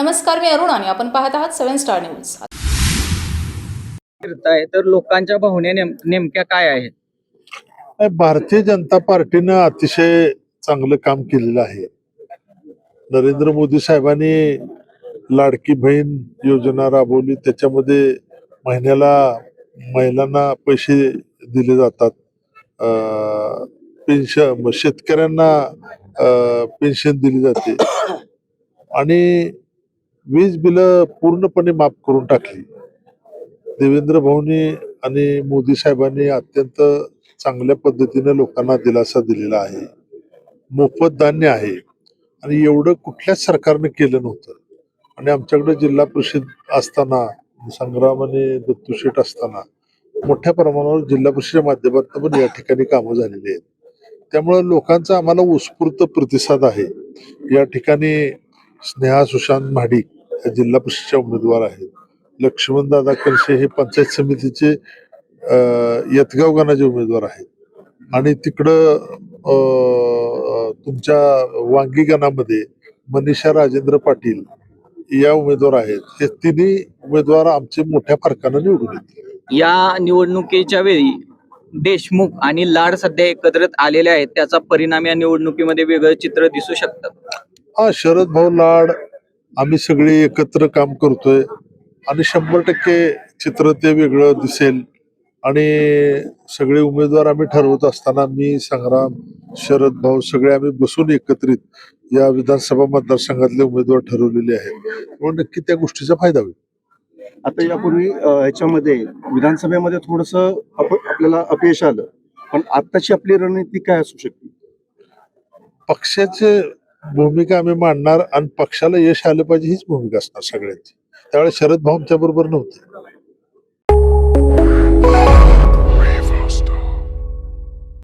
नमस्कार मी अरुण आणि आपण पाहत आहात सेव्हन स्टार न्यूज. फिरताय तर लोकांच्या भावना नेम नेमक्या काय आहेत? नाही, भारतीय जनता पार्टीनं अतिशय चांगलं काम केलेलं आहे. नरेंद्र मोदी साहेबांनी लाडकी बहीण योजना राबवली त्याच्यामध्ये महिन्याला महिलांना पैसे दिले जातात. पेन्शन शेतकऱ्यांना पेन्शन दिली जाते. आणि वीज बिलं पूर्णपणे माफ करून टाकली. देवेंद्र भाऊनी आणि मोदी साहेबांनी अत्यंत चांगल्या पद्धतीने लोकांना दिलासा दिलेला आहे. मोफत धान्य आहे. आणि एवढं कुठल्याच सरकारने केलं नव्हतं. आणि आमच्याकडे जिल्हा परिषद असताना संग्राम आणि दत्तू शेठ असताना मोठ्या प्रमाणावर जिल्हा परिषदेच्या माध्यमातून पण या ठिकाणी कामं झालेली आहेत. त्यामुळं लोकांचा आम्हाला उत्स्फूर्त प्रतिसाद आहे. या ठिकाणी स्नेहा सुशांत महाडिक जिल्हा परिषदच्या उमेदवार आहेत. लक्ष्मण दादा कलशे हे पंचायत समितीचे यतगाव गणाचे उमेदवार आहेत. आणि तिकडं तुमच्या वांगी गणामध्ये मनीषा राजेंद्र पाटील या उमेदवार आहेत. हे तिन्ही उमेदवार आमचे मोठ्या फरकानं निवडून येतील. या निवडणुकीच्या वेळी देशमुख आणि लाड सध्या एकत्रित आलेले आहेत. त्याचा परिणाम या निवडणुकीमध्ये वेगळं चित्र दिसू शकतं. हा शरद भाऊ लाड आम्ही सगळे एकत्र काम करतोय. आणि शंभर टक्के चित्र ते वेगळं दिसेल. आणि सगळे उमेदवार आम्ही ठरवत असताना मी संग्राम शरद भाऊ सगळे आम्ही बसून एकत्रित या विधानसभा मतदारसंघातले उमेदवार ठरवलेले आहेत. त्यामुळे नक्की त्या गोष्टीचा फायदा होईल. आता यापूर्वी ह्याच्यामध्ये विधानसभेमध्ये थोडस आपल्याला अपयश आलं. पण आत्ताची आपली रणनीती काय असू शकते? पक्षाचे भूमिका आम्ही मांडणार आणि पक्षाला यश आलं पाहिजे हीच भूमिका असणार सगळ्यांची. त्यावेळेस शरद भाऊ आमच्या बरोबर नव्हते.